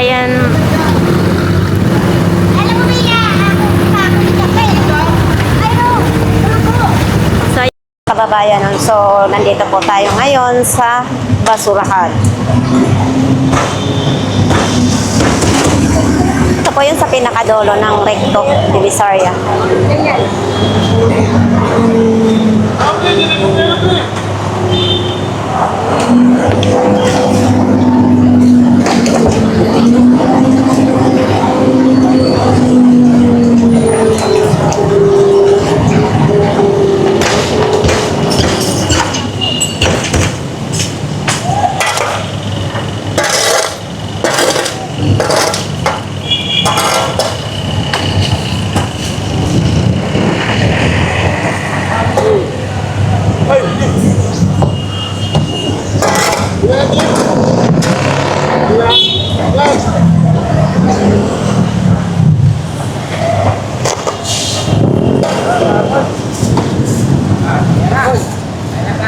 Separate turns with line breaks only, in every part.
kababayan,
Alam mo, Mia, ako kakuli ka pa eh. Ay, no. Ako.
so kababayan, so nandito po tayo ngayon sa basurahan. Ito po yun sa pinakadolo ng Recto Divisoria.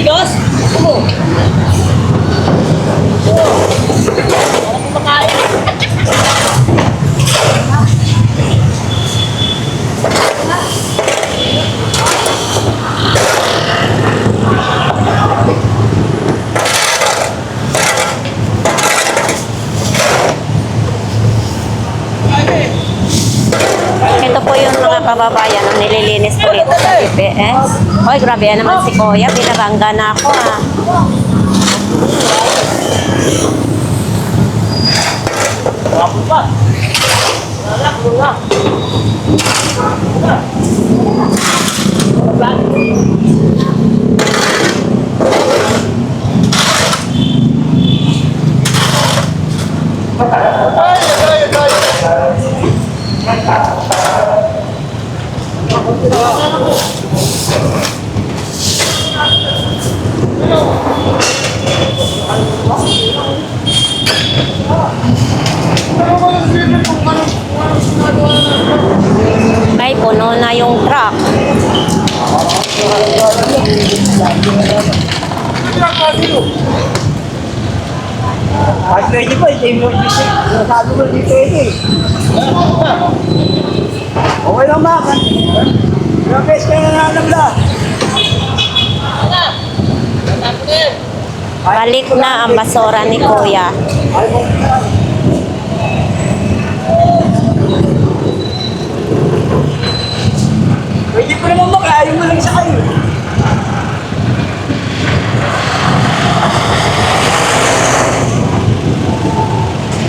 Tigas? Ano?
Ito po yung mga kababayan ang nililinis ko dito sa DPS. Hoy, grabe yan naman si Kuya. Binabangga na ako ah.
Wapo pa. Wala, wala.
Ay, puno na yung truck.
At pwede pa, ito yung music. Sabi ko, hindi pwede. Okay lang ba? Ilang beses ka na nanabla.
Balik na ang basura ni Kuya.
Pwede ko naman maka, ayaw mo lang sa kayo.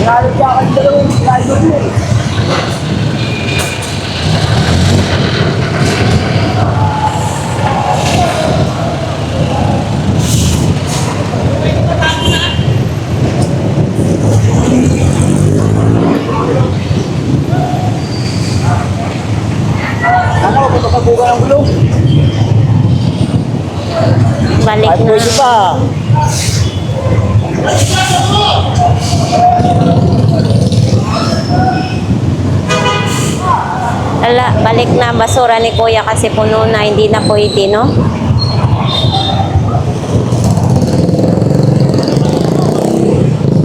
Lalo ka ka dalawang lalo mo eh. Ano, magpapabuga ng gulong.
Balik
Ay,
na.
pa.
Ala, balik na basura ni Kuya kasi puno na. Hindi na pwede, no?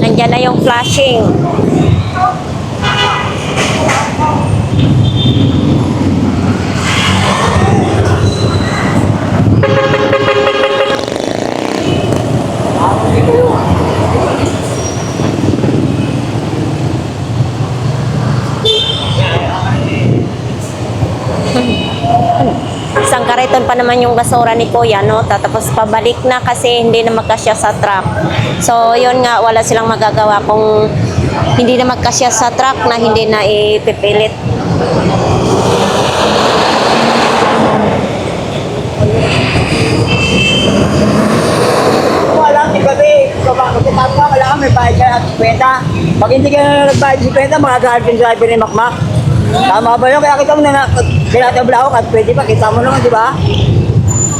Nandyan na yung flashing. Isang kariton pa naman yung basura ni Kuya, no? Tapos pabalik na kasi hindi na magkasya sa truck. So, yun nga, wala silang magagawa kung hindi na magkasya sa truck na hindi na ipipilit.
Wala, di gabi. baba. Kasi tama ka, kailangan may bayad ka at kwenta. Pag hindi ka na nagbayad sa kwenta, magagalit yung driver ni Makmak. Tama ba yun? Kaya kita mo na na, kinatabla ako at pwede pa, kita mo naman, di ba?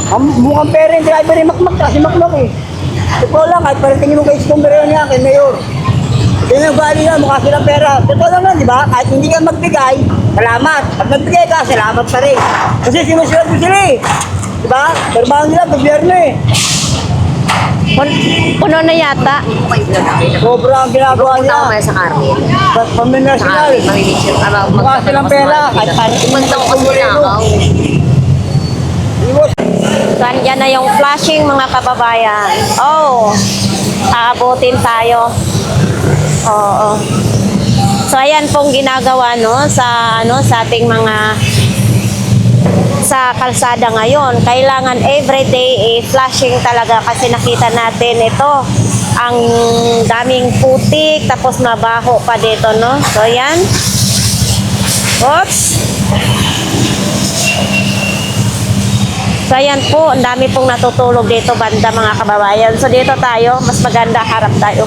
Ang mukhang yung driver ni Makmak, kasi Makmak eh. Totoo lang, kahit parang tingin mo kay Escombrero niya, kay Mayor. Yun ang bali na, mukha silang pera. Totoo lang yan, di ba? Kahit hindi ka magbigay, salamat. Pag nagbigay ka, salamat pa rin. Kasi sinusunod mo sila eh. Di ba? Trabaho nila, gobyerno eh.
Pun- puno na yata.
Sobra ang ginagawa
Punta ko
nila.
maya sa Carmen.
Pa- Paminasyonal.
Carmen, mamimix yun. Ano,
Mukha silang pera. Kahit paano
Punta ko kasi nakaw.
Iwas.
So, andyan na yung flashing mga kababayan. Oh, aabutin tayo. Oo. So, ayan pong ginagawa, no, sa, ano, sa ating mga sa kalsada ngayon. Kailangan everyday eh, flashing talaga kasi nakita natin ito ang daming putik tapos mabaho pa dito, no? So, ayan. Oops. So ayan po, ang dami pong natutulog dito banda mga kababayan. So dito tayo, mas maganda harap tayo.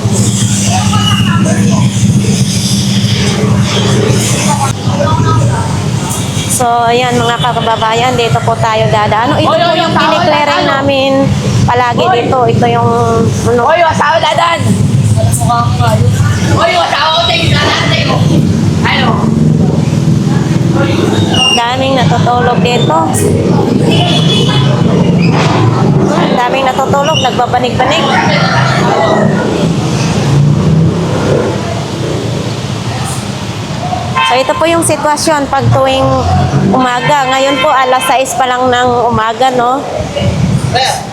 So ayan mga kababayan, dito po tayo dadaan. Ano, ito po yung kiniklearing namin palagi dito. Ito yung ano,
Hoy, asawa dadan! Hoy, asawa ko tayo dadan tayo! Ano?
daming natutulog dito. Daming natutulog, nagbabanig-banig. So ito po yung sitwasyon pag tuwing umaga. Ngayon po alas 6 pa lang ng umaga, no? Oops!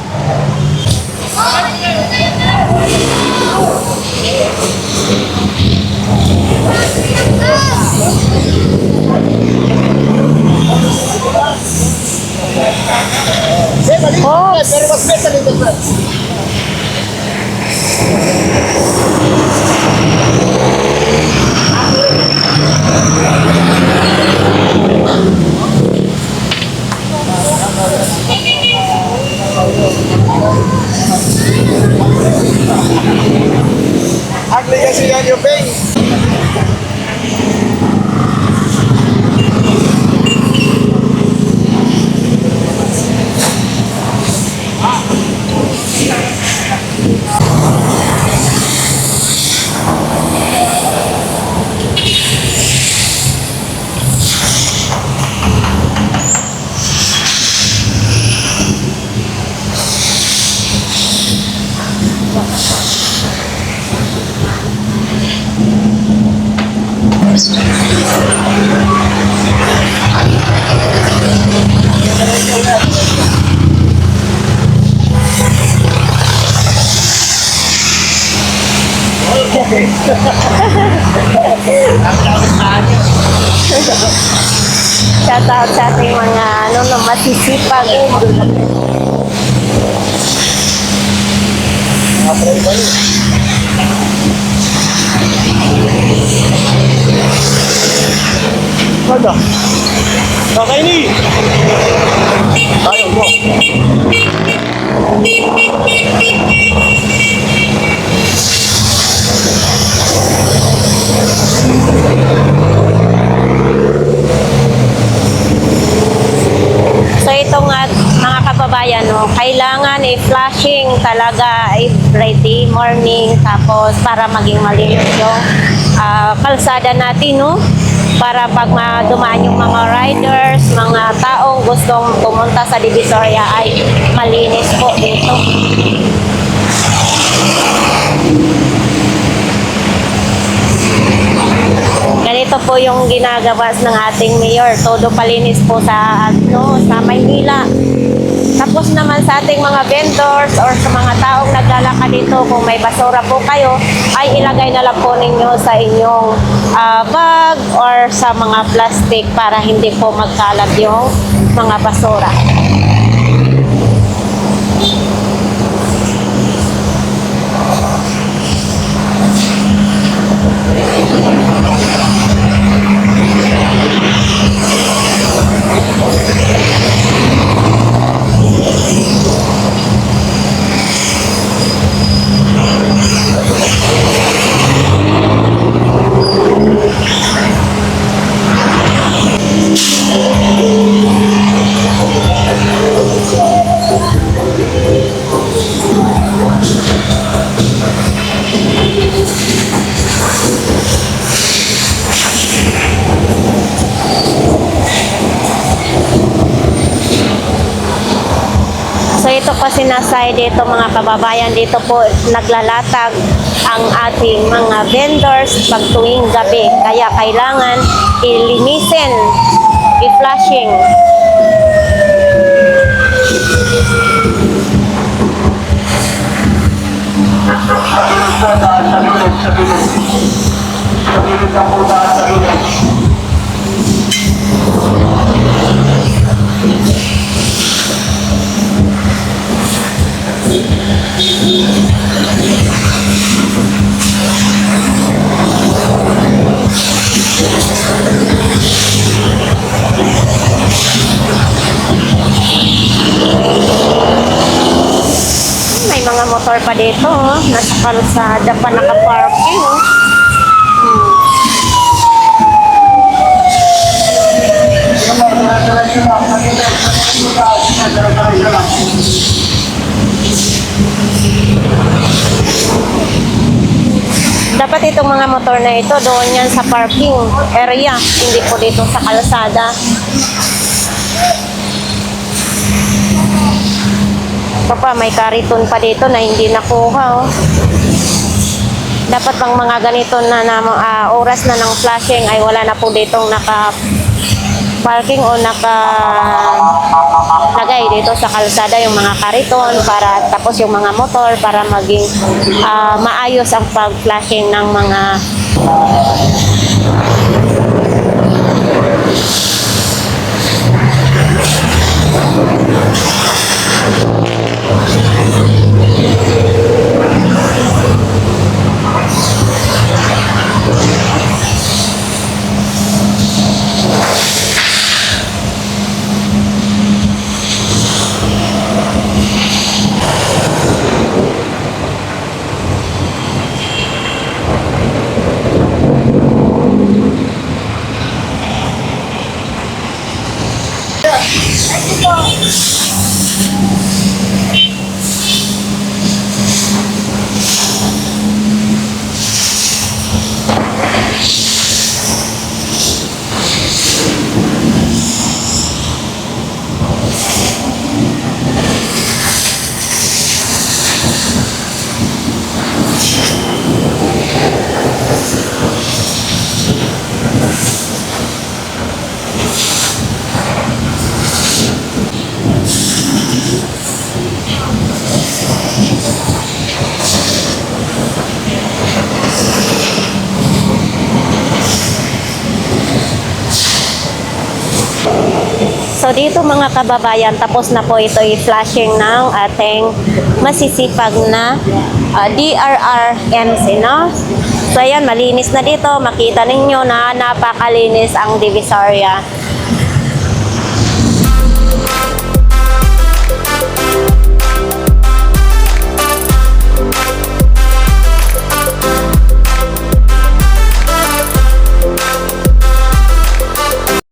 Shout out sa ating mga ano, no, masisipag.
Ano? Okay ni. Ayaw mo.
So ito nga mga kababayan, no, kailangan i-flashing talaga every day morning tapos para maging malinis yung ah, kalsada natin, no? Para pag ma- dumaan yung mga riders, mga taong gustong pumunta sa Divisoria ay malinis po dito. Ganito po yung ginagawa ng ating mayor. Todo palinis po sa ano, sa Maynila. Tapos naman sa ating mga vendors or sa mga taong naglalakad dito, kung may basura po kayo, ay ilagay na lang po ninyo sa inyong ah, bag or sa mga plastic para hindi po magkalat yung mga basura. Inasay dito mga kababayan, dito po naglalatag ang ating mga vendors pag tuwing gabi. Kaya kailangan ilinisin, i-flushing. May dito, oh. nasa kalsada pa nakaparking. Oh. Dapat itong mga motor na ito doon yan sa parking area, hindi po dito sa kalsada. Ito pa, may kariton pa dito na hindi nakuha. Oh. Dapat bang mga ganito na, na ah, oras na ng flashing ay wala na po ditong naka parking o naka lagay dito sa kalsada yung mga kariton para tapos yung mga motor para maging ah, maayos ang pag-flashing ng mga So dito mga kababayan, tapos na po ito i-flashing ng ating masisipag na ah, DRRMC, no? So ayan, malinis na dito. Makita ninyo na napakalinis ang Divisoria.